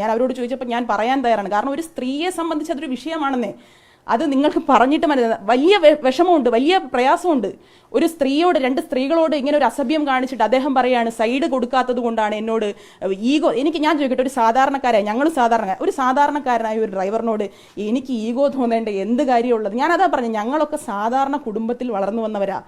ഞാൻ അവരോട് ചോദിച്ചപ്പോൾ ഞാൻ പറയാൻ തയ്യാറാണ്. കാരണം ഒരു സ്ത്രീയെ സംബന്ധിച്ച് അതൊരു വിഷയമാണെന്നേ. അത് നിങ്ങൾക്ക് പറഞ്ഞിട്ട് മനസ്സിലാ വലിയ വിഷമമുണ്ട് വലിയ പ്രയാസമുണ്ട്. ഒരു സ്ത്രീയോട് രണ്ട് സ്ത്രീകളോട് ഇങ്ങനെ ഒരു അസഭ്യം കാണിച്ചിട്ട് അദ്ദേഹം പറയാണ് സൈഡ് കൊടുക്കാത്തത് കൊണ്ടാണ് എന്നോട് ഈഗോ എനിക്ക് ഞാൻ ചോദിക്കട്ടെ ഒരു സാധാരണക്കാരായ ഞങ്ങൾ സാധാരണ ഒരു സാധാരണക്കാരനായ ഒരു ഡ്രൈവറിനോട് എനിക്ക് ഈഗോ തോന്നേണ്ട എന്ത് കാര്യമുള്ളത്? ഞാനതാ പറഞ്ഞു ഞങ്ങളൊക്കെ സാധാരണ കുടുംബത്തിൽ വളർന്നു വന്നവരാ.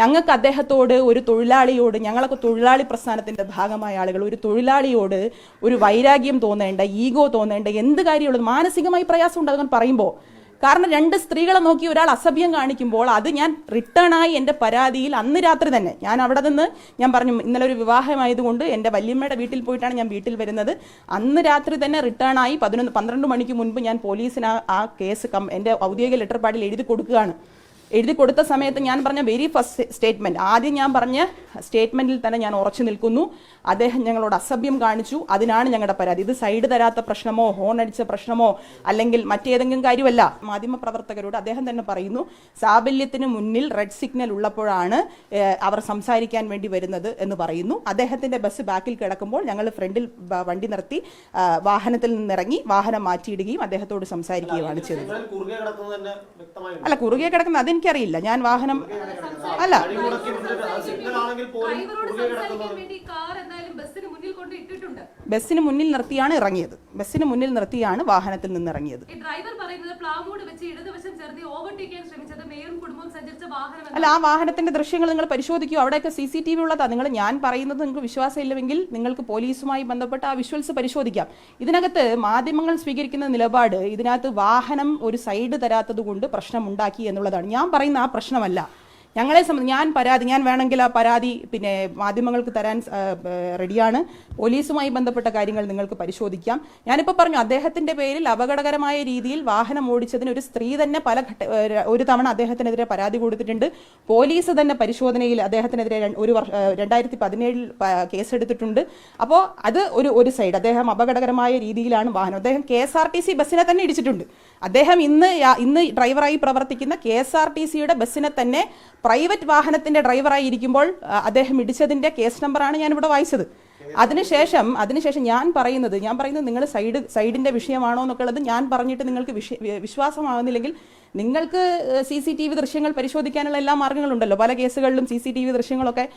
ഞങ്ങൾക്ക് അദ്ദേഹത്തോട് ഒരു തൊഴിലാളിയോട് ഞങ്ങളൊക്കെ തൊഴിലാളി പ്രസ്ഥാനത്തിന്റെ ഭാഗമായ ആളുകൾ ഒരു തൊഴിലാളിയോട് ഒരു വൈരാഗ്യം തോന്നേണ്ട ഈഗോ തോന്നേണ്ട എന്ത് കാര്യമുള്ളത് മാനസികമായി പ്രയാസമുണ്ട് ഉണ്ടാകാൻ പറയുമ്പോൾ. കാരണം രണ്ട് സ്ത്രീകളെ നോക്കി ഒരാൾ അസഭ്യം കാണിക്കുമ്പോൾ അത് ഞാൻ റിട്ടേൺ ആയി എന്റെ പരാതിയിൽ അന്ന് രാത്രി തന്നെ. ഞാൻ അവിടെ നിന്ന് ഞാൻ പറഞ്ഞു ഇന്നലെ ഒരു വിവാഹമായതുകൊണ്ട് എന്റെ വല്യമ്മയുടെ വീട്ടിൽ പോയിട്ടാണ് ഞാൻ വീട്ടിൽ വരുന്നത്. അന്ന് രാത്രി തന്നെ റിട്ടേൺ ആയി പതിനൊന്ന് പന്ത്രണ്ട് മണിക്ക് മുൻപ് ഞാൻ പോലീസിന് ആ കേസ് കം എന്റെ ഔദ്യോഗിക ലെറ്റർ പാടിൽ എഴുതി കൊടുക്കുകയാണ്. എഴുതി കൊടുത്ത സമയത്ത് ഞാൻ പറഞ്ഞ വെരി ഫസ്റ്റ് സ്റ്റേറ്റ്മെന്റ് ആദ്യം ഞാൻ പറഞ്ഞ സ്റ്റേറ്റ്മെന്റിൽ തന്നെ ഞാൻ ഉറച്ചു നിൽക്കുന്നു. അദ്ദേഹം ഞങ്ങളോട് അസഭ്യം കാണിച്ചു. അതിനാണ് ഞങ്ങളുടെ പരാതി. ഇത് സൈഡ് തരാത്ത പ്രശ്നമോ ഹോൺ അടിച്ച പ്രശ്നമോ അല്ലെങ്കിൽ മറ്റേതെങ്കിലും കാര്യമല്ല. മാധ്യമപ്രവർത്തകരോട് അദ്ദേഹം തന്നെ പറയുന്നു സാബല്യത്തിന് മുന്നിൽ റെഡ് സിഗ്നൽ ഉള്ളപ്പോഴാണ് അവർ സംസാരിക്കാൻ വേണ്ടി വരുന്നത് എന്ന് പറയുന്നു. അദ്ദേഹത്തിന്റെ ബസ് ബാക്കിൽ കിടക്കുമ്പോൾ ഞങ്ങൾ ഫ്രണ്ടിൽ വണ്ടി നിർത്തി വാഹനത്തിൽ നിന്നിറങ്ങി വാഹനം മാറ്റിയിടുകയും അദ്ദേഹത്തോട് സംസാരിക്കുകയുമാണ് ചെയ്തത്. അല്ല കുറുകെ കിടക്കുന്ന അതെനിക്കറിയില്ല ഞാൻ വാഹനം അല്ല. ബസ്സിന് മുന്നിൽ നിർത്തിയാണ് ഇറങ്ങിയത്. ബസ്സിന് മുന്നിൽ നിർത്തിയാണ് വാഹനത്തിൽ നിന്ന് ഇറങ്ങിയത്. അല്ല ആ വാഹനത്തിന്റെ ദൃശ്യങ്ങൾ നിങ്ങൾ പരിശോധിക്കൂ. അവിടെയൊക്കെ സി സി ടി വി ഉള്ളതാ നിങ്ങൾ ഞാൻ പറയുന്നത് നിങ്ങൾക്ക് വിശ്വാസമില്ലെങ്കിൽ നിങ്ങൾക്ക് പോലീസുമായി ബന്ധപ്പെട്ട് ആ വിഷ്വൽസ് പരിശോധിക്കാം. ഇതിനകത്ത് മാധ്യമങ്ങൾ സ്വീകരിക്കുന്ന നിലപാട് ഇതിനകത്ത് വാഹനം ഒരു സൈഡ് തരാത്തത് കൊണ്ട് പ്രശ്നമുണ്ടാക്കി എന്നുള്ളതാണ്. ഞാൻ പറയുന്ന ആ പ്രശ്നമല്ല. ഞങ്ങളെ സംബന്ധിച്ച് ഞാൻ പരാതി ഞാൻ വേണമെങ്കിൽ ആ പരാതി പിന്നെ മാധ്യമങ്ങൾക്ക് തരാൻ റെഡിയാണ്. പോലീസുമായി ബന്ധപ്പെട്ട കാര്യങ്ങൾ നിങ്ങൾക്ക് പരിശോധിക്കാം. ഞാനിപ്പോൾ പറഞ്ഞു അദ്ദേഹത്തിന്റെ പേരിൽ അപകടകരമായ രീതിയിൽ വാഹനം ഓടിച്ചതിന് ഒരു സ്ത്രീ തന്നെ പല ഘട്ട ഒരു തവണ അദ്ദേഹത്തിനെതിരെ പരാതി കൊടുത്തിട്ടുണ്ട്. പോലീസ് തന്നെ പരിശോധനയിൽ അദ്ദേഹത്തിനെതിരെ ഒരു വർഷം രണ്ടായിരത്തി പതിനേഴിൽ കേസെടുത്തിട്ടുണ്ട്. അപ്പോൾ അത് ഒരു ഒരു സൈഡ്. അദ്ദേഹം അപകടകരമായ രീതിയിലാണ് വാഹനം. അദ്ദേഹം K S R T C ബസ്സിനെ തന്നെ ഇടിച്ചിട്ടുണ്ട്. അദ്ദേഹം ഇന്ന് ഇന്ന് ഡ്രൈവറായി പ്രവർത്തിക്കുന്ന കെ എസ് ആർ ടി സിയുടെ ബസ്സിനെ തന്നെ പ്രൈവറ്റ് വാഹനത്തിന്റെ ഡ്രൈവറായി ഇരിക്കുമ്പോൾ അദ്ദേഹം ഇടിച്ചതിന്റെ കേസ് നമ്പറാണ് ഇവിടെ വായിച്ചത്. അതിനുശേഷം അതിനുശേഷം ഞാൻ പറയുന്നത് ഞാൻ പറയുന്നത് നിങ്ങൾ സൈഡ് സൈഡിന്റെ വിഷയമാണോ എന്നൊക്കെ ഉള്ളത് ഞാൻ പറഞ്ഞിട്ട് നിങ്ങൾക്ക് വിശ്വാസമാകുന്നില്ലെങ്കിൽ നിങ്ങൾക്ക് സി സി ടി വി ദൃശ്യങ്ങൾ പരിശോധിക്കാനുള്ള എല്ലാ മാർഗങ്ങളുണ്ടല്ലോ പല കേസുകളിലും സി സി ടി വി ദൃശ്യങ്ങളൊക്കെ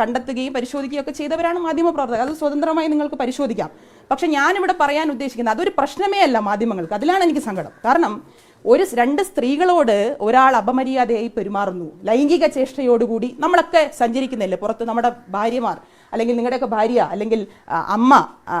കണ്ടെത്തുകയും പരിശോധിക്കുകയും ഒക്കെ ചെയ്തവരാണ് മാധ്യമപ്രവർത്തകർ. അത് സ്വതന്ത്രമായി നിങ്ങൾക്ക് പരിശോധിക്കാം. പക്ഷെ ഞാനിവിടെ പറയാൻ ഉദ്ദേശിക്കുന്നത് അതൊരു പ്രശ്നമേ അല്ല മാധ്യമങ്ങൾക്ക്. അതിലാണ് എനിക്ക് സങ്കടം. കാരണം ഒരു രണ്ട് സ്ത്രീകളോട് ഒരാൾ അപമര്യാദയായി പെരുമാറുന്നു. ലൈംഗിക ചേഷ്ടയോടുകൂടി നമ്മളൊക്കെ സഞ്ചരിക്കുന്നില്ലേ പുറത്ത് നമ്മുടെ ഭാര്യമാർ അല്ലെങ്കിൽ നിങ്ങളുടെയൊക്കെ ഭാര്യ അല്ലെങ്കിൽ അമ്മ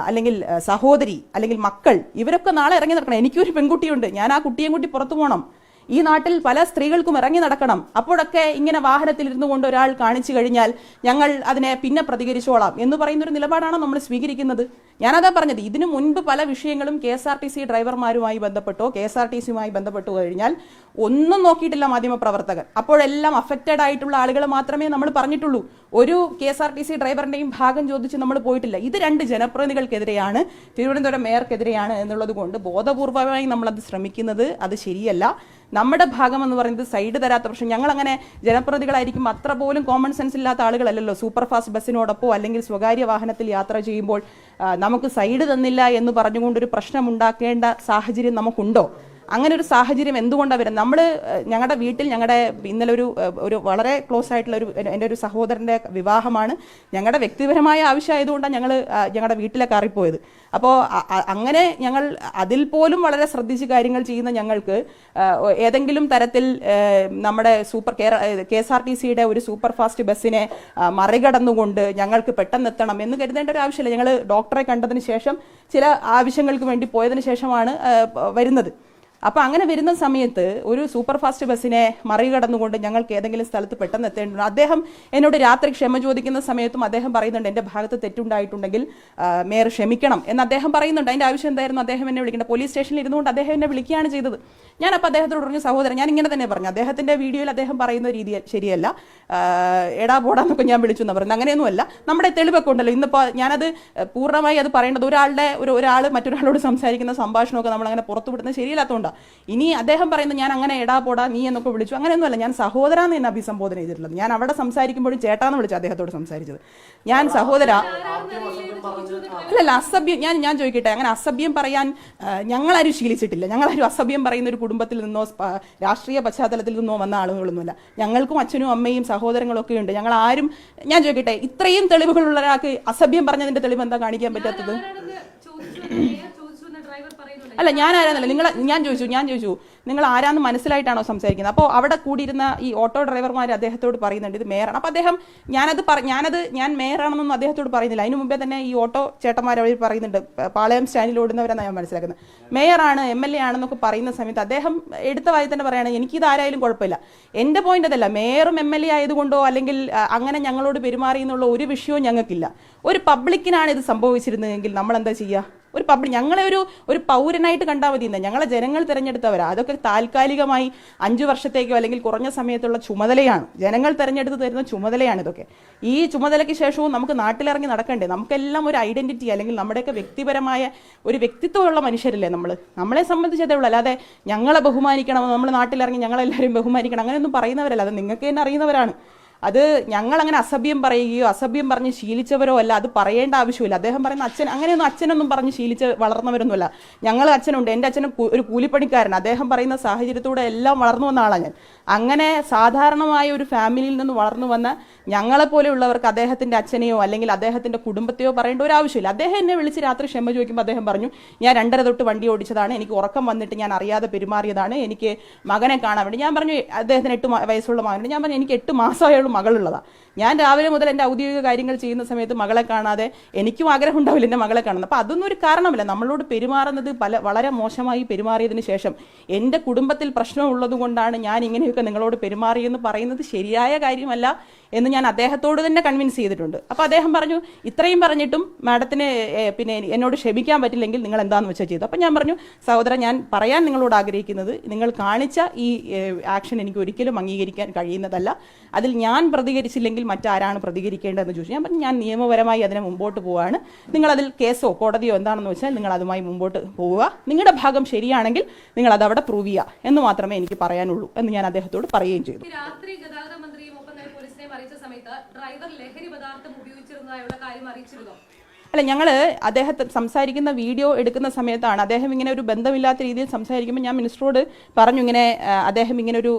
അല്ലെങ്കിൽ സഹോദരി അല്ലെങ്കിൽ മക്കൾ ഇവരൊക്കെ നാളെ ഇറങ്ങി നടക്കണം. എനിക്കൊരു പെൺകുട്ടിയുണ്ട്. ഞാൻ ആ കുട്ടിയും കൂട്ടി പുറത്തു പോകണം ഈ നാട്ടിൽ പല സ്ത്രീകൾക്കും ഇറങ്ങി നടക്കണം. അപ്പോഴൊക്കെ ഇങ്ങനെ വാഹനത്തിൽ ഇരുന്നു കൊണ്ട് ഒരാൾ കാണിച്ചു കഴിഞ്ഞാൽ ഞങ്ങൾ അതിനെ പിന്നെ പ്രതികരിച്ചോളാം എന്ന് പറയുന്ന ഒരു നിലപാടാണ് നമ്മൾ സ്വീകരിക്കുന്നത്? ഞാനതാ പറഞ്ഞത് ഇതിനു മുൻപ് പല വിഷയങ്ങളും K S R T C ഡ്രൈവർമാരുമായി ബന്ധപ്പെട്ടോ കെ എസ് ആർ ടി സിയുമായി ബന്ധപ്പെട്ടു കഴിഞ്ഞാൽ ഒന്നും നോക്കിയിട്ടില്ല മാധ്യമപ്രവർത്തകർ. അപ്പോഴെല്ലാം അഫക്റ്റഡ് ആയിട്ടുള്ള ആളുകൾ മാത്രമേ നമ്മൾ പറഞ്ഞിട്ടുള്ളൂ. ഒരു K S R T C ഡ്രൈവറിന്റെയും ഭാഗം ചോദിച്ച് നമ്മൾ പോയിട്ടില്ല. ഇത് രണ്ട് ജനപ്രതിനിധികൾക്കെതിരെയാണ് തിരുവനന്തപുരം മേയർക്കെതിരെയാണ് എന്നുള്ളത് കൊണ്ട് ബോധപൂർവമായി നമ്മളത് ശ്രമിക്കുന്നത്. അത് ശരിയല്ല. നമ്മുടെ ഭാഗം എന്ന് പറയുന്നത് സൈഡ് തരാത്ത പ്രശ്നം ഞങ്ങൾ അങ്ങനെ ജനപ്രതികളായിരിക്കും അത്ര പോലും കോമൺ സെൻസ് ഇല്ലാത്ത ആളുകളല്ലല്ലോ. സൂപ്പർ ഫാസ്റ്റ് ബസ്സിനോടൊപ്പോ അല്ലെങ്കിൽ സ്വകാര്യ വാഹനത്തിൽ യാത്ര ചെയ്യുമ്പോൾ നമുക്ക് സൈഡ് തന്നില്ല എന്ന് പറഞ്ഞുകൊണ്ടൊരു പ്രശ്നം ഉണ്ടാക്കേണ്ട സാഹചര്യം നമുക്കുണ്ടോ? അങ്ങനെ ഒരു സാഹചര്യം എന്തുകൊണ്ടാണ് വരുന്നത്? നമ്മൾ ഞങ്ങളുടെ വീട്ടിൽ ഞങ്ങളുടെ ഇന്നലെ ഒരു ഒരു വളരെ ക്ലോസ് ആയിട്ടുള്ള ഒരു എന്റെ ഒരു സഹോദരന്റെ വിവാഹമാണ് ഞങ്ങളുടെ വ്യക്തിപരമായ ആവശ്യമായതുകൊണ്ടാണ് ഞങ്ങൾ ഞങ്ങളുടെ വീട്ടിലെ കയറിപ്പോയത്. അപ്പോൾ അങ്ങനെ ഞങ്ങൾ അതിൽ പോലും വളരെ ശ്രദ്ധിച്ച് കാര്യങ്ങൾ ചെയ്യുന്ന ഞങ്ങൾക്ക് ഏതെങ്കിലും തരത്തിൽ നമ്മുടെ super K S R T സിയുടെ ഒരു സൂപ്പർ ഫാസ്റ്റ് ബസ്സിനെ മറികടന്നുകൊണ്ട് ഞങ്ങൾക്ക് പെട്ടെന്ന് എത്തണം എന്ന് കരുതേണ്ട ഒരു ആവശ്യമില്ല. ഞങ്ങൾ ഡോക്ടറെ കണ്ടതിന് ശേഷം ചില ആവശ്യങ്ങൾക്ക് വേണ്ടി പോയതിന് ശേഷമാണ് വരുന്നത്. അപ്പോൾ അങ്ങനെ വരുന്ന സമയത്ത് ഒരു സൂപ്പർ ഫാസ്റ്റ് ബസ്സിനെ മറികടന്നുകൊണ്ട് ഞങ്ങൾക്ക് ഏതെങ്കിലും സ്ഥലത്ത് പെട്ടെന്ന് എത്തേണ്ടത് അദ്ദേഹം എന്നോട് രാത്രി ക്ഷമ ചോദിക്കുന്ന സമയത്തും അദ്ദേഹം പറയുന്നുണ്ട് എന്റെ ഭാഗത്ത് തെറ്റുണ്ടായിട്ടുണ്ടെങ്കിൽ മേയർ ക്ഷമിക്കണം. എന്ന് അദ്ദേഹം പറയുന്നുണ്ട്. അതിന്റെ ആവശ്യം എന്തായിരുന്നു? അദ്ദേഹം എന്നെ വിളിക്കേണ്ട. പോലീസ് സ്റ്റേഷനിൽ ഇരുന്നുകൊണ്ട് അദ്ദേഹം എന്നെ വിളിക്കുകയാണ് ചെയ്തത്. ഞാൻ അപ്പോൾ അദ്ദേഹത്തോട് പറഞ്ഞു സഹോദരൻ ഞാൻ ഇങ്ങനെ തന്നെ പറഞ്ഞു. അദ്ദേഹത്തിന്റെ വീഡിയോയിൽ അദ്ദേഹം പറയുന്ന രീതി ശരിയല്ല. എടാ പോടാന്നൊക്കെ ഞാൻ വിളിച്ചു എന്ന് പറയുന്നത് അങ്ങനെയൊന്നുമല്ല നമ്മുടെ തെളിവൊക്കെ ഉണ്ടല്ലോ. ഇന്നിപ്പോൾ ഞാനത് പൂർണമായി അത് പറയേണ്ടത് ഒരാളുടെ ഒരു ഒരാൾ മറ്റൊരാളോട് സംസാരിക്കുന്ന സംഭാഷണമൊക്കെ നമ്മൾ അങ്ങനെ പുറത്തുവിടുന്നത് ശരിയല്ലാത്തതുകൊണ്ടാണ് ഇനി അദ്ദേഹം പറയുന്നത് ഞാൻ അങ്ങനെ എടാ പോടാ നീ എന്നൊക്കെ വിളിച്ചു. അങ്ങനെയൊന്നുമല്ല ഞാൻ സഹോദര എന്ന് അഭിസംബോധന ചെയ്തിട്ടുള്ളത്. ഞാൻ അവിടെ സംസാരിക്കുമ്പോഴും ചേട്ടാന്ന് വിളിച്ചു അദ്ദേഹത്തോട് സംസാരിച്ചത്. ഞാൻ സഹോദര അല്ലല്ല അസഭ്യം ഞാൻ ഞാൻ ചോദിക്കട്ടെ. അങ്ങനെ അസഭ്യം പറയാൻ ഞങ്ങളാരും ശീലിച്ചിട്ടില്ല. ഞങ്ങളാരും അസഭ്യം പറയുന്ന ഒരു കുടുംബത്തിൽ നിന്നോ രാഷ്ട്രീയ പശ്ചാത്തലത്തിൽ നിന്നോ വന്ന ആളുകളൊന്നുമല്ല. ഞങ്ങൾക്കും അച്ഛനും അമ്മയും സഹോദരങ്ങളൊക്കെ ഉണ്ട്. ഞങ്ങൾ ആരും ഞാൻ ചോദിക്കട്ടെ ഇത്രയും തെളിവുകളുള്ള ഒരാൾക്ക് അസഭ്യം പറഞ്ഞതിന്റെ തെളിവ് എന്താ കാണിക്കാൻ പറ്റാത്തത്? അല്ല ഞാൻ ആരാന്നല്ല നിങ്ങൾ ഞാൻ ചോദിച്ചു ഞാൻ ചോദിച്ചു. നിങ്ങൾ ആരാന്ന് മനസ്സിലായിട്ടാണോ സംസാരിക്കുന്നത്? അപ്പോൾ അവിടെ കൂടിയിരുന്ന ഈ ഓട്ടോ ഡ്രൈവർമാർ അദ്ദേഹത്തോട് പറയുന്നുണ്ട് ഇത് മേയറാണ്. അപ്പോൾ അദ്ദേഹം ഞാനത് പറ ഞാനത് ഞാൻ മേയറാണെന്നൊന്നും അദ്ദേഹത്തോട് പറയുന്നില്ല. അതിന് മുമ്പേ തന്നെ ഈ ഓട്ടോ ചേട്ടന്മാർ അവർ പറയുന്നുണ്ട് പാളയം സ്റ്റാൻഡിൽ ഓടുന്നവരാണ് ഞാൻ മനസ്സിലാക്കുന്നത്. മേയറാണ് എം എൽ എ ആണെന്നൊക്കെ പറയുന്ന സമയത്ത് അദ്ദേഹം എടുത്ത വായി തന്നെ പറയുകയാണ് എനിക്കിത് ആരായാലും കുഴപ്പമില്ല. എന്റെ പോയിന്റ് അതല്ല മേയറും എം എൽ എ ആയതുകൊണ്ടോ അല്ലെങ്കിൽ അങ്ങനെ ഞങ്ങളോട് പെരുമാറി എന്നുള്ള ഒരു വിഷയവും ഞങ്ങൾക്കില്ല. ഒരു പബ്ലിക്കിനാണ് ഇത് സംഭവിച്ചിരുന്നതെങ്കിൽ നമ്മൾ എന്താ ചെയ്യുക ഒരു പബ്ലിക് ഞങ്ങളെ ഒരു ഒരു പൗരനായിട്ട് കണ്ടാൽ മതി ഞങ്ങളെ ജനങ്ങൾ തിരഞ്ഞെടുത്തവരാ. അതൊക്കെ താൽക്കാലികമായി അഞ്ചു വർഷത്തേക്കോ അല്ലെങ്കിൽ കുറഞ്ഞ സമയത്തുള്ള ചുമതലയാണ്. ജനങ്ങൾ തിരഞ്ഞെടുത്ത് തരുന്ന ചുമതലയാണ് ഇതൊക്കെ. ഈ ചുമതലയ്ക്ക് ശേഷവും നമുക്ക് നാട്ടിലിറങ്ങി നടക്കണ്ടേ? നമുക്കെല്ലാം ഒരു ഐഡന്റിറ്റി അല്ലെങ്കിൽ നമ്മുടെയൊക്കെ വ്യക്തിപരമായ ഒരു വ്യക്തിത്വമുള്ള മനുഷ്യരല്ലേ നമ്മൾ നമ്മളെ സംബന്ധിച്ചതേ ഉള്ളൂ. അല്ലാതെ ഞങ്ങളെ ബഹുമാനിക്കണം നമ്മൾ നാട്ടിലിറങ്ങി ഞങ്ങളെല്ലാവരും ബഹുമാനിക്കണം അങ്ങനെയൊന്നും പറയുന്നവരല്ല. അത് നിങ്ങൾക്ക് തന്നെ അറിയുന്നവരാണ്. അത് ഞങ്ങൾ അങ്ങനെ അസഭ്യം പറയുകയോ അസഭ്യം പറഞ്ഞ് ശീലിച്ചവരോ അല്ല അത് പറയേണ്ട ആവശ്യമില്ല. അദ്ദേഹം പറയുന്ന അച്ഛൻ അങ്ങനെയൊന്നും അച്ഛനൊന്നും പറഞ്ഞ് ശീലിച്ച് വളർന്നവരൊന്നുമല്ല. ഞങ്ങൾ അച്ഛനുണ്ട് എന്റെ അച്ഛനും ഒരു കൂലിപ്പണിക്കാരൻ അദ്ദേഹം പറയുന്ന സാഹചര്യത്തോടെ എല്ലാം വളർന്നു വന്ന ആളാണ് ഞാൻ. അങ്ങനെ സാധാരണമായ ഒരു ഫാമിലിയിൽ നിന്ന് വളർന്നു വന്ന ഞങ്ങളെപ്പോലെയുള്ളവർക്ക് അദ്ദേഹത്തിന്റെ അച്ഛനെയോ അല്ലെങ്കിൽ അദ്ദേഹത്തിന്റെ കുടുംബത്തെയോ പറയേണ്ട ഒരു ആവശ്യമില്ല. അദ്ദേഹം എന്നെ വിളിച്ച് രാത്രി ക്ഷമ ചോദിക്കുമ്പോൾ അദ്ദേഹം പറഞ്ഞു ഞാൻ രണ്ടര തൊട്ട് വണ്ടി ഓടിച്ചതാണ് എനിക്ക് ഉറക്കം വന്നിട്ട് ഞാൻ അറിയാതെ പെരുമാറിയതാണ് എനിക്ക് മകനെ കാണാൻ വേണ്ടി. ഞാൻ പറഞ്ഞു അദ്ദേഹത്തിന് എട്ട് വയസ്സുള്ള മകനുണ്ട്. ഞാൻ പറഞ്ഞു എനിക്ക് എട്ട് മാസമായുള്ള മകളുള്ളതാണ് ഞാൻ രാവിലെ മുതൽ എന്റെ ഔദ്യോഗിക കാര്യങ്ങൾ ചെയ്യുന്ന സമയത്ത് മകളെ കാണാതെ എനിക്കും ആഗ്രഹം ഉണ്ടാവില്ല എന്റെ മകളെ കാണുന്നത് അപ്പോൾ അതൊന്നും ഒരു കാരണമല്ല. നമ്മളോട് പെരുമാറുന്നത് പല വളരെ മോശമായി പെരുമാറിയതിന് ശേഷം എന്റെ കുടുംബത്തിൽ പ്രശ്നമുള്ളത് കൊണ്ടാണ് ഞാൻ ഇങ്ങനെയൊക്കെ നിങ്ങളോട് പെരുമാറിയെന്ന് പറയുന്നത് ശരിയായ കാര്യമല്ല എന്ന് ഞാൻ അദ്ദേഹത്തോട് തന്നെ കൺവിൻസ് ചെയ്തിട്ടുണ്ട്. അപ്പോൾ അദ്ദേഹം പറഞ്ഞു ഇത്രയും പറഞ്ഞിട്ടും മാഡത്തിന് പിന്നെ എന്നോട് ക്ഷമിക്കാൻ പറ്റില്ലെങ്കിൽ നിങ്ങൾ എന്താണെന്ന് വെച്ചാൽ ചെയ്തു. അപ്പോൾ ഞാൻ പറഞ്ഞു സഹോദരൻ ഞാൻ പറയാൻ നിങ്ങളോട് ആഗ്രഹിക്കുന്നത് നിങ്ങൾ കാണിച്ച ഈ ആക്ഷൻ എനിക്ക് ഒരിക്കലും അംഗീകരിക്കാൻ കഴിയുന്നതല്ല. അതിൽ ഞാൻ പ്രതികരിച്ചില്ലെങ്കിൽ മറ്റാരാണ് പ്രതികരിക്കേണ്ടതെന്ന് ചോദിച്ചു. ഞാൻ പറഞ്ഞു ഞാൻ നിയമപരമായി അതിനെ മുമ്പോട്ട് പോവാണ്. നിങ്ങളതിൽ കേസോ കോടതിയോ എന്താണെന്ന് വെച്ചാൽ നിങ്ങൾ അതുമായി മുമ്പോട്ട് പോവുക. നിങ്ങളുടെ ഭാഗം ശരിയാണെങ്കിൽ നിങ്ങൾ അതവിടെ പ്രൂവ് ചെയ്യുക. എന്ന് മാത്രമേ എനിക്ക് പറയാനുള്ളൂ എന്ന് ഞാൻ അദ്ദേഹത്തോട് പറയുകയും ചെയ്തു. രാത്രി ഗതാഗത മന്ത്രിയും ഒപ്പം തന്നെ പോലീസിനെയും അറിയിച്ച സമയത്ത് ഡ്രൈവർ ലഹരി പദാർത്ഥം ഉപയോഗിച്ചിരുന്നതായുള്ള കാര്യം അറിയിച്ചിരുന്നോ? അല്ല ഞങ്ങൾ അദ്ദേഹത്തെ സംസാരിക്കുന്ന വീഡിയോ എടുക്കുന്ന സമയത്താണ് അദ്ദേഹം ഇങ്ങനെ ഒരു ബന്ധമില്ലാത്ത രീതിയിൽ സംസാരിക്കുമ്പോൾ ഞാൻ മിനിസ്റ്ററോട് പറഞ്ഞു ഇങ്ങനെ അദ്ദേഹം ഇങ്ങനെ ഒരു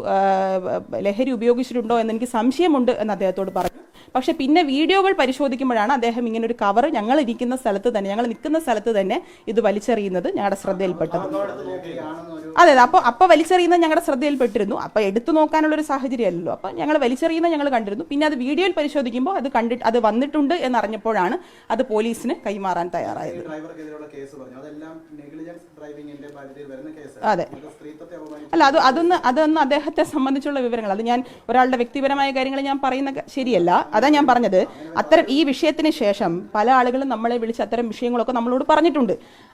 ലഹരി ഉപയോഗിച്ചിട്ടുണ്ടോ എന്ന് എനിക്ക് സംശയമുണ്ട് എന്ന് അദ്ദേഹത്തോട് പറഞ്ഞു. പക്ഷെ പിന്നെ വീഡിയോകൾ പരിശോധിക്കുമ്പോഴാണ് അദ്ദേഹം ഇങ്ങനെ ഒരു കവർ ഞങ്ങൾ ഇരിക്കുന്ന സ്ഥലത്ത് തന്നെ ഞങ്ങൾ നിൽക്കുന്ന സ്ഥലത്ത് തന്നെ ഇത് വലിച്ചെറിയുന്നത് ഞങ്ങളുടെ ശ്രദ്ധയിൽപ്പെട്ടത്. അതെ അതെ അപ്പോൾ അപ്പോൾ വലിച്ചെറിയുന്നത് ഞങ്ങളുടെ ശ്രദ്ധയിൽപ്പെട്ടിരുന്നു. അപ്പോൾ എടുത്തു നോക്കാനുള്ള ഒരു സാഹചര്യമല്ലല്ലോ. അപ്പോൾ ഞങ്ങൾ വലിച്ചെറിയുന്നത് ഞങ്ങൾ കണ്ടിരുന്നു. പിന്നെ അത് വീഡിയോയിൽ പരിശോധിക്കുമ്പോൾ അത് കണ്ടിട്ട് അത് വന്നിട്ടുണ്ട് എന്നറിഞ്ഞപ്പോഴാണ് അത് പോലീസിന് കൈമാറാൻ തയ്യാറായത്. അതെ. അല്ല അത് അതൊന്ന് അതൊന്ന് അദ്ദേഹത്തെ സംബന്ധിച്ചുള്ള വിവരങ്ങൾ. അത് ഞാൻ ഒരാളുടെ വ്യക്തിപരമായ കാര്യങ്ങൾ ഞാൻ പറയുന്ന ശരിയല്ല. അതാ ഞാൻ പറഞ്ഞത്. അത്തരം ഈ വിഷയത്തിന് ശേഷം പല ആളുകളും നമ്മളെ വിളിച്ച് അത്തരം വിഷയങ്ങളൊക്കെ നമ്മളോട് പറഞ്ഞിട്ടുണ്ട്.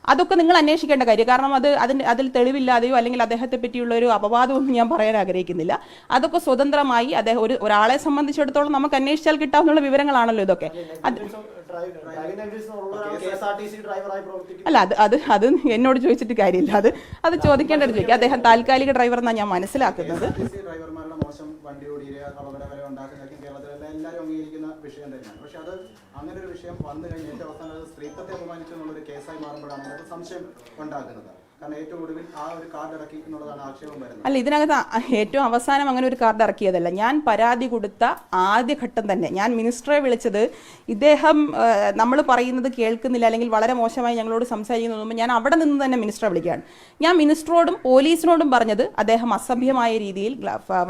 അതൊക്കെ നിങ്ങൾ അന്വേഷിക്കേണ്ട കാര്യം. കാരണം അത് അതിന് അതിൽ തെളിവില്ലാതെയോ അല്ലെങ്കിൽ അദ്ദേഹത്തെ പറ്റിയുള്ള ഒരു അപവാദമൊന്നും ഞാൻ പറയാൻ ആഗ്രഹിക്കുന്നില്ല. അതൊക്കെ സ്വതന്ത്രമായി അദ്ദേഹം ഒരു ഒരാളെ സംബന്ധിച്ചിടത്തോളം നമുക്ക് അന്വേഷിച്ചാൽ കിട്ടാവുന്ന വിവരങ്ങളാണല്ലോ ഇതൊക്കെ. അത് അല്ല അത് അത് അത് എന്നോട് ചോദിച്ചിട്ട് കാര്യമില്ല. അത് അത് ചോദിക്കേണ്ടത് ചോദിക്കുക അദ്ദേഹം താൽക്കാലിക ഡ്രൈവർ എന്നാണ് ഞാൻ മനസ്സിലാക്കുന്നത്. ഡ്രൈവർമാരുടെ മോശം വണ്ടി ഓടിയ തന്നെയാണ്. പക്ഷെ അത് അങ്ങനെ ഒരു വിഷയം വന്നു കഴിഞ്ഞ് ഏറ്റവും അവസാനം അത് സ്ത്രീത്വത്തെ അപമാനിച്ചു എന്നുള്ളൊരു കേസായി മാറുമ്പോഴാണ് അത് സംശയം ഉണ്ടാക്കുന്നത് അല്ല ഇതിനകത്ത് ഏറ്റവും അവസാനം അങ്ങനെ ഒരു കാർഡ് ഇറക്കിയതല്ല. ഞാൻ പരാതി കൊടുത്ത ആദ്യഘട്ടം തന്നെ. ഞാൻ മിനിസ്റ്ററെ വിളിച്ചത് ഇദ്ദേഹം നമ്മൾ പറയുന്നത് കേൾക്കുന്നില്ല അല്ലെങ്കിൽ വളരെ മോശമായി ഞങ്ങളോട് സംസാരിക്കുന്നു തോന്നുമ്പോൾ ഞാൻ അവിടെ നിന്ന് തന്നെ മിനിസ്റ്ററെ വിളിക്കുകയാണ്. ഞാൻ മിനിസ്റ്ററോടും പോലീസിനോടും പറഞ്ഞത് അദ്ദേഹം അസഭ്യമായ രീതിയിൽ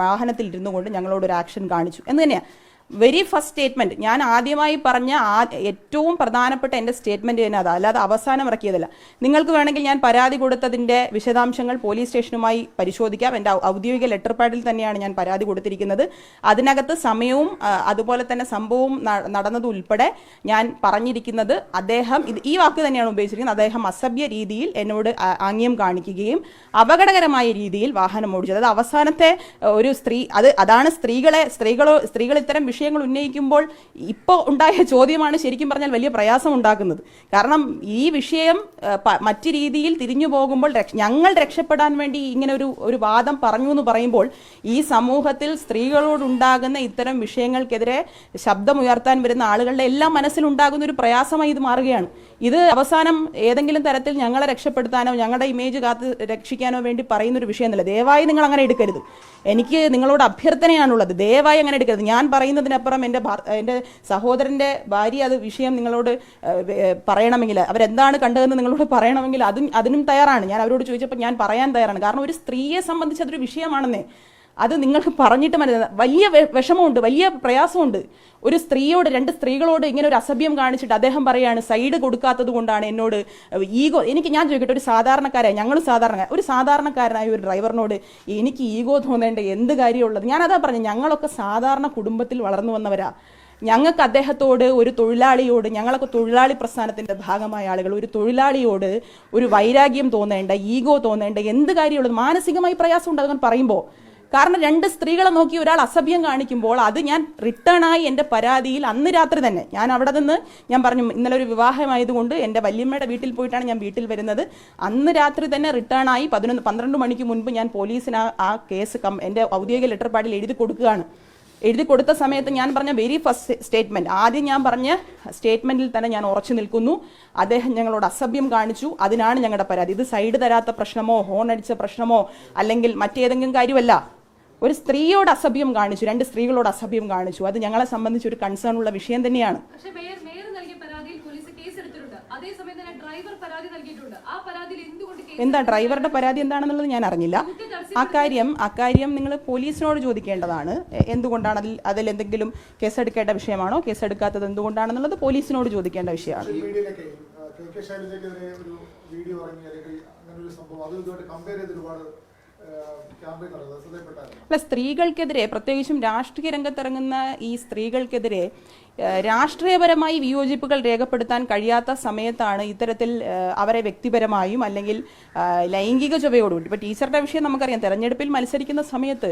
വാഹനത്തിൽ ഇരുന്നു കൊണ്ട് ഞങ്ങളോട് ഒരു ആക്ഷൻ കാണിച്ചു. എന്ന് തന്നെയാണ് വെരി ഫസ്റ്റ് സ്റ്റേറ്റ്മെന്റ് ഞാൻ ആദ്യമായി പറഞ്ഞ ഏറ്റവും പ്രധാനപ്പെട്ട എന്റെ സ്റ്റേറ്റ്മെന്റ് തന്നെ അതാ. അല്ലാതെ അവസാനം ഇറക്കിയതല്ല. നിങ്ങൾക്ക് വേണമെങ്കിൽ ഞാൻ പരാതി കൊടുത്തതിന്റെ വിശദാംശങ്ങൾ പോലീസ് സ്റ്റേഷനുമായി പരിശോധിക്കാം. എന്റെ ഔദ്യോഗിക ലെറ്റർ പാഡിൽ തന്നെയാണ് ഞാൻ പരാതി കൊടുത്തിരിക്കുന്നത്. അതിനകത്ത് സമയവും അതുപോലെ തന്നെ സംഭവവും നടന്നതുൾപ്പെടെ ഞാൻ പറഞ്ഞിരിക്കുന്നത് അദ്ദേഹം ഇത് ഈ വാക്ക് തന്നെയാണ് ഉപയോഗിച്ചിരിക്കുന്നത്. അദ്ദേഹം അസഭ്യ രീതിയിൽ എന്നോട് ആംഗ്യം കാണിക്കുകയും അപകടകരമായ രീതിയിൽ വാഹനം ഓടിച്ചത് അത് അവസാനത്തെ ഒരു സ്ത്രീ അത് അതാണ് സ്ത്രീകളെ സ്ത്രീകളോ സ്ത്രീകൾ ഇത്തരം വിഷയങ്ങൾ ഉന്നയിക്കുമ്പോൾ ഇപ്പോൾ ഉണ്ടായ ചോദ്യമാണ് ശരിക്കും പറഞ്ഞാൽ വലിയ പ്രയാസം ഉണ്ടാക്കുന്നത്. കാരണം ഈ വിഷയം മറ്റു രീതിയിൽ തിരിഞ്ഞു പോകുമ്പോൾ ഞങ്ങൾ രക്ഷപ്പെടാൻ വേണ്ടി ഇങ്ങനെ ഒരു ഒരു വാദം പറഞ്ഞു എന്ന് പറയുമ്പോൾ ഈ സമൂഹത്തിൽ സ്ത്രീകളോടുണ്ടാകുന്ന ഇത്തരം വിഷയങ്ങൾക്കെതിരെ ശബ്ദമുയർത്താൻ വരുന്ന ആളുകളുടെ എല്ലാം മനസ്സിലുണ്ടാകുന്ന ഒരു പ്രയാസമായി ഇത് മാറുകയാണ്. ഇത് അവസാനം ഏതെങ്കിലും തരത്തിൽ ഞങ്ങളെ രക്ഷപ്പെടുത്താനോ ഞങ്ങളുടെ ഇമേജ് കാത്ത് രക്ഷിക്കാനോ വേണ്ടി പറയുന്ന ഒരു വിഷയമല്ല ദയവായി നിങ്ങൾ അങ്ങനെ എടുക്കരുത്. എനിക്ക് നിങ്ങളോട് അഭ്യർത്ഥനയാണുള്ളത്. ദയവായി അങ്ങനെ എടുക്കരുത്. ഞാൻ പറയുന്നതിനപ്പുറം എന്റെ എന്റെ സഹോദരന്റെ ഭാര്യ അത് വിഷയം നിങ്ങളോട് പറയണമെങ്കിൽ അവരെന്താണ് കണ്ടതെന്ന് നിങ്ങളോട് പറയണമെങ്കിൽ അതും അതിനും തയ്യാറാണ്. ഞാൻ അവരോട് ചോദിച്ചപ്പോൾ ഞാൻ പറയാൻ തയ്യാറാണ്. കാരണം ഒരു സ്ത്രീയെ സംബന്ധിച്ച് അതൊരു വിഷയമാണെന്നേ. അത് നിങ്ങൾക്ക് പറഞ്ഞിട്ട് മനസ്സിലാ വലിയ വിഷമമുണ്ട് വലിയ പ്രയാസമുണ്ട്. ഒരു സ്ത്രീയോട് രണ്ട് സ്ത്രീകളോട് ഇങ്ങനെ ഒരു അസഭ്യം കാണിച്ചിട്ട് അദ്ദേഹം പറയാണ് സൈഡ് കൊടുക്കാത്തത് കൊണ്ടാണ് എന്നോട് ഈഗോ. എനിക്ക് ഞാൻ ചോദിക്കട്ടെ ഒരു സാധാരണക്കാരായ ഞങ്ങൾ സാധാരണ ഒരു സാധാരണക്കാരനായ ഒരു ഡ്രൈവറിനോട് എനിക്ക് ഈഗോ തോന്നേണ്ട എന്ത് കാര്യമുള്ളത്? ഞാനതാ പറഞ്ഞു ഞങ്ങളൊക്കെ സാധാരണ കുടുംബത്തിൽ വളർന്നു വന്നവരാ. ഞങ്ങൾക്ക് അദ്ദേഹത്തോട് ഒരു തൊഴിലാളിയോട് ഞങ്ങളൊക്കെ തൊഴിലാളി പ്രസ്ഥാനത്തിന്റെ ഭാഗമായ ആളുകൾ ഒരു തൊഴിലാളിയോട് ഒരു വൈരാഗ്യം തോന്നേണ്ട ഈഗോ തോന്നേണ്ട എന്ത് കാര്യമുള്ളത്? മാനസികമായി പ്രയാസമുണ്ട് അതങ്ങനെ പറയുമ്പോൾ കാരണം രണ്ട് സ്ത്രീകളെ നോക്കി ഒരാൾ അസഭ്യം കാണിക്കുമ്പോൾ അത് ഞാൻ റിട്ടേൺ ആയി എന്റെ പരാതിയിൽ അന്ന് രാത്രി തന്നെ. ഞാൻ അവിടെ നിന്ന് ഞാൻ പറഞ്ഞു ഇന്നലെ ഒരു വിവാഹമായതുകൊണ്ട് എന്റെ വല്യമ്മയുടെ വീട്ടിൽ പോയിട്ടാണ് ഞാൻ വീട്ടിൽ വരുന്നത്. അന്ന് രാത്രി തന്നെ റിട്ടേൺ ആയി പതിനൊന്ന് പന്ത്രണ്ട് മണിക്ക് മുൻപ് ഞാൻ പോലീസിന് ആ- കേസ് കം എന്റെ ഔദ്യോഗിക ലെറ്റർ പാടിൽ എഴുതി കൊടുക്കുകയാണ്. എഴുതി കൊടുത്ത സമയത്ത് ഞാൻ പറഞ്ഞ വെരി ഫസ്റ്റ് സ്റ്റേറ്റ്മെന്റ് ആദ്യം ഞാൻ പറഞ്ഞ സ്റ്റേറ്റ്മെന്റിൽ തന്നെ ഞാൻ ഉറച്ചു നിൽക്കുന്നു. അദ്ദേഹം ഞങ്ങളോട് അസഭ്യം കാണിച്ചു. അതിനാണ് ഞങ്ങളുടെ പരാതി. ഇത് സൈഡ് തരാത്ത പ്രശ്നമോ ഹോൺ അടിച്ച പ്രശ്നമോ അല്ലെങ്കിൽ മറ്റേതെങ്കിലും കാര്യമല്ല. ഒരു സ്ത്രീയോട് അസഭ്യം കാണിച്ചു രണ്ട് സ്ത്രീകളോട് അസഭ്യം കാണിച്ചു. അത് ഞങ്ങളെ സംബന്ധിച്ച് ഒരു കൺസേൺ ഉള്ള വിഷയം തന്നെയാണ്. പക്ഷേ മേയർ മേയർ നൽകിയ പരാതിയിൽ പോലീസ് കേസ് എടുത്തിട്ടുണ്ട്. അതേസമയം തന്നെ ഡ്രൈവർ പരാതി നൽകിയിട്ടുണ്ട്. ആ പരാതിയിൽ എന്തുകൊണ്ട് കേസ് എന്താ ഡ്രൈവറുടെ പരാതി എന്താണെന്നുള്ളത് ഞാൻ അറിഞ്ഞില്ല. അക്കാര്യം അക്കാര്യം നിങ്ങൾ പോലീസിനോട് ചോദിക്കേണ്ടതാണ്. എന്തുകൊണ്ടാണ് അതിൽ അതിൽ എന്തെങ്കിലും കേസെടുക്കേണ്ട വിഷയമാണോ? കേസെടുക്കാത്തത് എന്തുകൊണ്ടാണെന്നുള്ളത് പോലീസിനോട് ചോദിക്കേണ്ട വിഷയമാണ്. വീഡിയോ ഇറങ്ങി അല്ലെങ്കിൽ അങ്ങനെ ഒരു സംഭവം അതും ഇതുമായിട്ട് കമ്പയർ ചെയ്ത് ഒരുപാട് ക്യാമ്പയിൻ നടന്നത് ശ്രദ്ധപ്പെട്ടായിരുന്നു അല്ല സ്ത്രീകൾക്കെതിരെ പ്രത്യേകിച്ചും രാഷ്ട്രീയ രംഗത്തിറങ്ങുന്ന ഈ സ്ത്രീകൾക്കെതിരെ രാഷ്ട്രീയപരമായി വിയോജിപ്പുകൾ രേഖപ്പെടുത്താൻ കഴിയാത്ത സമയത്താണ് ഇത്തരത്തിൽ അവരെ വ്യക്തിപരമായും അല്ലെങ്കിൽ ലൈംഗിക ചുവയോടുകൂടി ഇപ്പോൾ ടീച്ചറുടെ വിഷയം നമുക്കറിയാം. തെരഞ്ഞെടുപ്പിൽ മത്സരിക്കുന്ന സമയത്ത്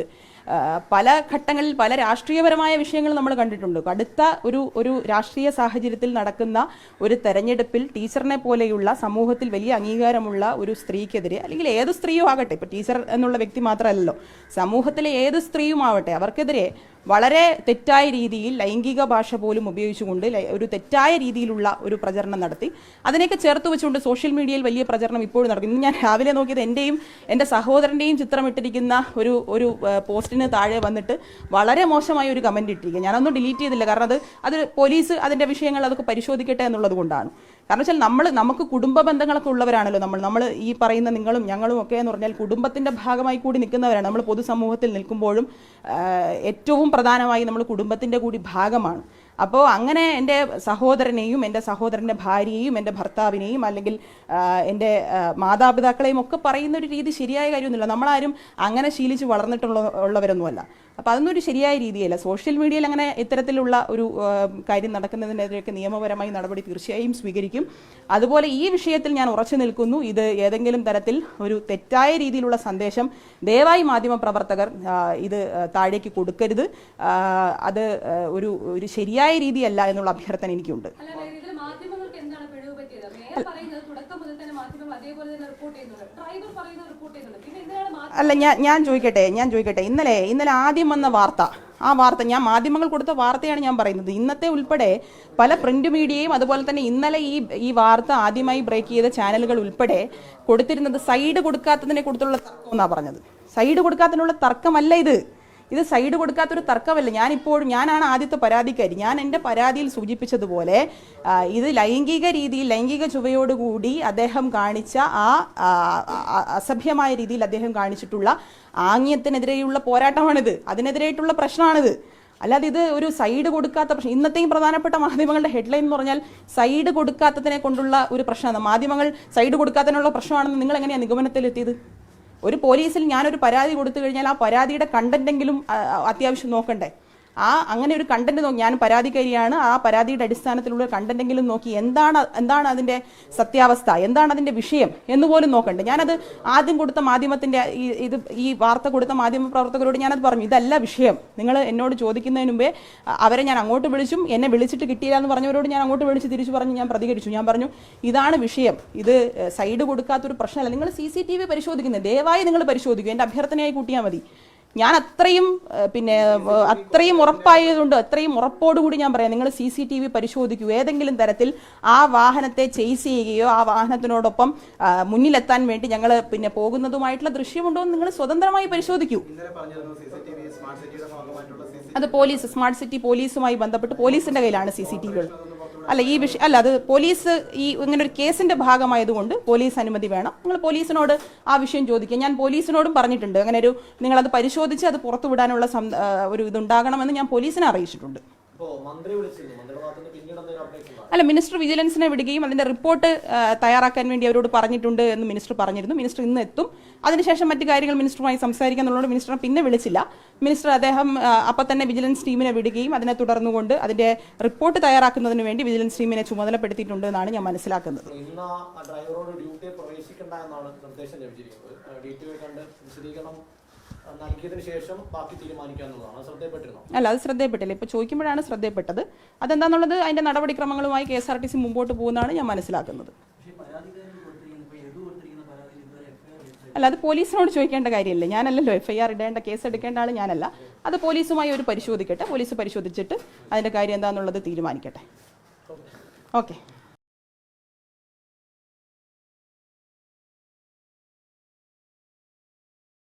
പല ഘട്ടങ്ങളിൽ പല രാഷ്ട്രീയപരമായ വിഷയങ്ങൾ നമ്മൾ കണ്ടിട്ടുണ്ട്. അടുത്ത ഒരു ഒരു രാഷ്ട്രീയ സാഹചര്യത്തിൽ നടക്കുന്ന ഒരു തെരഞ്ഞെടുപ്പിൽ ടീച്ചറിനെ പോലെയുള്ള സമൂഹത്തിൽ വലിയ അംഗീകാരമുള്ള ഒരു സ്ത്രീക്കെതിരെ അല്ലെങ്കിൽ ഏത് സ്ത്രീയും ആകട്ടെ ഇപ്പോൾ ടീച്ചർ എന്നുള്ള വ്യക്തി മാത്രമല്ലല്ലോ സമൂഹത്തിലെ ഏത് സ്ത്രീയും ആവട്ടെ അവർക്കെതിരെ വളരെ തെറ്റായ രീതിയിൽ ലൈംഗിക ഭാഷ പോലും ഉപയോഗിച്ചുകൊണ്ട് ഒരു തെറ്റായ രീതിയിലുള്ള ഒരു പ്രചരണം നടത്തി. അതിനെയൊക്കെ ചേർത്ത് വെച്ചുകൊണ്ട് സോഷ്യൽ മീഡിയയിൽ വലിയ പ്രചരണം ഇപ്പോഴും നടക്കുന്നു ഞാൻ രാവിലെ നോക്കിയത് എന്റെയും എന്റെ സഹോദരന്റെയും ചിത്രമിട്ടിരിക്കുന്ന ഒരു ഒരു പോസ്റ്റിന് താഴെ വന്നിട്ട് വളരെ മോശമായ ഒരു കമന്റ് ഇട്ടിരിക്കുക. ഞാനൊന്നും ഡിലീറ്റ് ചെയ്തില്ല. കാരണം അത് അത് പോലീസ് അതിന്റെ വിഷയങ്ങൾ അതൊക്കെ പരിശോധിക്കട്ടെ എന്നുള്ളത് കൊണ്ടാണ്. കാരണം വെച്ചാൽ നമ്മൾ നമുക്ക് കുടുംബ ബന്ധങ്ങളൊക്കെ ഉള്ളവരാണല്ലോ നമ്മൾ. നമ്മൾ ഈ പറയുന്ന നിങ്ങളും ഞങ്ങളും ഒക്കെ എന്ന് പറഞ്ഞാൽ കുടുംബത്തിന്റെ ഭാഗമായി കൂടി നിൽക്കുന്നവരാണ്. നമ്മൾ പൊതുസമൂഹത്തിൽ നിൽക്കുമ്പോഴും ഏറ്റവും പ്രധാനമായി നമ്മൾ കുടുംബത്തിന്റെ കൂടി ഭാഗമാണ്. അപ്പോൾ അങ്ങനെ എന്റെ സഹോദരനെയും എന്റെ സഹോദരന്റെ ഭാര്യയെയും എന്റെ ഭർത്താവിനെയും അല്ലെങ്കിൽ എന്റെ മാതാപിതാക്കളെയും ഒക്കെ പറയുന്ന ഒരു രീതി ശരിയായ കാര്യമൊന്നുമില്ല. നമ്മളാരും അങ്ങനെ ശീലിച്ച് വളർന്നിട്ടുള്ള ഉള്ളവരൊന്നുമല്ല. അപ്പോൾ അതൊന്നും ഒരു ശരിയായ രീതിയല്ല. സോഷ്യൽ മീഡിയയിൽ അങ്ങനെ ഇത്തരത്തിലുള്ള ഒരു കാര്യം നടക്കുന്നതിനെതിരെയൊക്കെ നിയമപരമായി നടപടി തീർച്ചയായും സ്വീകരിക്കും. അതുപോലെ ഈ വിഷയത്തിൽ ഞാൻ ഉറച്ചു നിൽക്കുന്നു. ഇത് ഏതെങ്കിലും തരത്തിൽ ഒരു തെറ്റായ രീതിയിലുള്ള സന്ദേശം ദയവായി മാധ്യമപ്രവർത്തകർ ഇത് താഴേക്ക് കൊടുക്കരുത്. അത് ഒരു ഒരു ശരിയായ രീതിയല്ല എന്നുള്ള അഭ്യർത്ഥന എനിക്കുണ്ട് അല്ല മേയർ ഇതിൽ മാധ്യമങ്ങൾക്ക് എന്താണ് പിഴവ് പറ്റിയത് മേയർ പറയുന്നത് തുടക്കം മുതൽ തന്നെ മാധ്യമങ്ങൾ ഡ്രൈവർ പറയുന്നത് അല്ല ഞാൻ ഞാൻ ചോദിക്കട്ടെ ഞാൻ ചോദിക്കട്ടെ. ഇന്നലെ ഇന്നലെ ആദ്യം വന്ന വാർത്ത ആ വാർത്ത ഞാൻ മാധ്യമങ്ങൾ കൊടുത്ത വാർത്തയാണ് ഞാൻ പറയുന്നത്. ഇന്നത്തെ ഉൾപ്പെടെ പല പ്രിന്റ് മീഡിയയും അതുപോലെ തന്നെ ഇന്നലെ ഈ ഈ വാർത്ത ആദ്യമായി ബ്രേക്ക് ചെയ്ത ചാനലുകൾ ഉൾപ്പെടെ കൊടുത്തിരുന്നത് സൈഡ് കൊടുക്കാത്തതിനെ കൊടുത്തുള്ള തർക്കം എന്നാണ് പറഞ്ഞത്. സൈഡ് കൊടുക്കാത്തതിനുള്ള തർക്കമല്ല ഇത്. ഇത് സൈഡ് കൊടുക്കാത്തൊരു തർക്കമല്ല. ഞാനിപ്പോഴും ഞാനാണ് ആദ്യത്തെ പരാതിക്കാരി. ഞാൻ എന്റെ പരാതിയിൽ സൂചിപ്പിച്ചതുപോലെ ഇത് ലൈംഗിക രീതിയിൽ ലൈംഗിക ചുവയോടുകൂടി അദ്ദേഹം കാണിച്ച ആ അസഭ്യമായ രീതിയിൽ അദ്ദേഹം കാണിച്ചിട്ടുള്ള ആംഗ്യത്തിനെതിരെയുള്ള പോരാട്ടമാണിത്. അതിനെതിരായിട്ടുള്ള പ്രശ്നമാണിത്. അല്ലാതെ ഇത് ഒരു സൈഡ് കൊടുക്കാത്ത പ്രശ്നം ഇന്നത്തെയും പ്രധാനപ്പെട്ട മാധ്യമങ്ങളുടെ ഹെഡ്ലൈൻ എന്ന് പറഞ്ഞാൽ സൈഡ് കൊടുക്കാത്തതിനെ കൊണ്ടുള്ള ഒരു പ്രശ്നമാണ്. മാധ്യമങ്ങൾ സൈഡ് കൊടുക്കാത്തതിനുള്ള പ്രശ്നമാണെന്ന് നിങ്ങൾ എങ്ങനെയാണ് നിഗമനത്തിലെത്തിയത്? ഒരു പോലീസിൽ ഞാനൊരു പരാതി കൊടുത്തു കഴിഞ്ഞാൽ ആ പരാതിയുടെ കണ്ടന്റെങ്കിലും അത്യാവശ്യം നോക്കണ്ടേ? ആ അങ്ങനെ ഒരു കണ്ടന്റ് നോക്കി ഞാൻ പരാതിക്കാരിയാണ്. ആ പരാതിയുടെ അടിസ്ഥാനത്തിലുള്ള കണ്ടന്റെങ്കിലും നോക്കി എന്താണ് എന്താണ് അതിന്റെ സത്യാവസ്ഥ എന്താണ് അതിന്റെ വിഷയം എന്ന് പോലും നോക്കണ്ടേ. ഞാനത് ആദ്യം കൊടുത്ത മാധ്യമത്തിന്റെ ഈ ഇത് ഈ വാർത്ത കൊടുത്ത മാധ്യമ പ്രവർത്തകരോട് ഞാനത് പറഞ്ഞു. ഇതല്ല വിഷയം. നിങ്ങൾ എന്നോട് ചോദിക്കുന്നതിന് മുമ്പേ അവരെ ഞാൻ അങ്ങോട്ട് വിളിച്ചും എന്നെ വിളിച്ചിട്ട് കിട്ടിയില്ല എന്ന് പറഞ്ഞവരോട് ഞാൻ അങ്ങോട്ട് വിളിച്ച് തിരിച്ചു പറഞ്ഞു ഞാൻ പ്രതികരിച്ചു. ഞാൻ പറഞ്ഞു ഇതാണ് വിഷയം. ഇത് സൈഡ് കൊടുക്കാത്തൊരു പ്രശ്നമല്ല. നിങ്ങൾ സി സി ടി വി പരിശോധിക്കുന്നത് ദയവായി നിങ്ങൾ പരിശോധിക്കും. എന്റെ അഭ്യർത്ഥനയായി കൂട്ടിയാൽ മതി. ഞാൻ അത്രയും പിന്നെ അത്രയും ഉറപ്പായതുകൊണ്ട് അത്രയും ഉറപ്പോടുകൂടി ഞാൻ പറയാം. നിങ്ങൾ സി സി ടി വി പരിശോധിക്കൂ. ഏതെങ്കിലും തരത്തിൽ ആ വാഹനത്തെ ചേസ് ചെയ്യുകയോ ആ വാഹനത്തിനോടൊപ്പം മുന്നിലെത്താൻ വേണ്ടി ഞങ്ങൾ പിന്നെ പോകുന്നതുമായിട്ടുള്ള ദൃശ്യമുണ്ടോ എന്ന് നിങ്ങൾ സ്വതന്ത്രമായി പരിശോധിക്കൂ. അത് പോലീസ് സ്മാർട്ട് സിറ്റി പോലീസുമായി ബന്ധപ്പെട്ട് പോലീസിന്റെ കയ്യിലാണ് സി സി ടി വികൾ. അല്ല ഈ വിഷയം അല്ല അത് പോലീസ് ഈ ഇങ്ങനെ ഒരു കേസിന്റെ ഭാഗമായതുകൊണ്ട് പോലീസ് അനുമതി വേണം. നിങ്ങൾ പോലീസിനോട് ആ വിഷയം ചോദിക്കുക. ഞാൻ പോലീസിനോടും പറഞ്ഞിട്ടുണ്ട്. അങ്ങനെ ഒരു നിങ്ങൾ അത് പരിശോധിച്ച് അത് പുറത്തുവിടാനുള്ള വിടാനുള്ള ഒരു ഇതുണ്ടാകണമെന്ന് ഞാൻ പോലീസിനെ അറിയിച്ചിട്ടുണ്ട്. മന്ത്രി അല്ല മിനിസ്റ്റർ വിജിലൻസിനെ വിടുകയും അതിന്റെ റിപ്പോർട്ട് തയ്യാറാക്കാൻ വേണ്ടി അവരോട് പറഞ്ഞിട്ടുണ്ട് എന്ന് മിനിസ്റ്റർ പറഞ്ഞിരുന്നു. മിനിസ്റ്റർ ഇന്ന് എത്തും. അതിനുശേഷം മറ്റു കാര്യങ്ങൾ മിനിസ്റ്ററുമായി സംസാരിക്കാൻ സംസാരിക്കാന്നുള്ളത് മിനിസ്റ്റർ പിന്നെ വിളിച്ചില്ല. മിനിസ്റ്റർ അദ്ദേഹം അപ്പം തന്നെ വിജിലൻസ് ടീമിനെ വിടുകയും അതിനെ തുടർന്നുകൊണ്ട് അതിന്റെ റിപ്പോർട്ട് തയ്യാറാക്കുന്നതിന് വേണ്ടി വിജിലൻസ് ടീമിനെ ചുമതലപ്പെടുത്തിയിട്ടുണ്ട് എന്നാണ് ഞാൻ മനസ്സിലാക്കുന്നത്. ഡ്രൈവറോട് ഡ്യൂട്ടിയിൽ പ്രവേശിക്കണ്ട എന്നാണ് നിർദ്ദേശം ലഭിച്ചിരിക്കുന്നത്. നൽകിയതിനു ശേഷം ബാക്കി തീരുമാനിക്കാവുന്നതാണ് ശ്രദ്ധയപ്പെട്ടിരുന്നു? അല്ല അത് ശ്രദ്ധയപ്പെട്ടില്ല. ഇപ്പോൾ ചോദിക്കുമ്പോഴാണ് ശ്രദ്ധയപ്പെട്ടത്. അതെന്താണെന്നുള്ളത് അതിന്റെ നടപടിക്രമങ്ങളുമായി K S R T C മുമ്പോട്ട് പോകുന്നതാണ് ഞാൻ മനസ്സിലാക്കുന്നത്. അല്ല അത് പോലീസിനോട് ചോദിക്കേണ്ട കാര്യമില്ല. ഞാനല്ലല്ലോ എഫ് ഐ ആർ ഇടേണ്ട കേസ് എടുക്കേണ്ട ആൾ ഞാനല്ല. അത് പോലീസുമായി ഒരു പരിശോധിക്കട്ടെ. പോലീസ് പരിശോധിച്ചിട്ട് അതിന്റെ കാര്യം എന്താണെന്നുള്ളത് തീരുമാനിക്കട്ടെ. ഓക്കെ.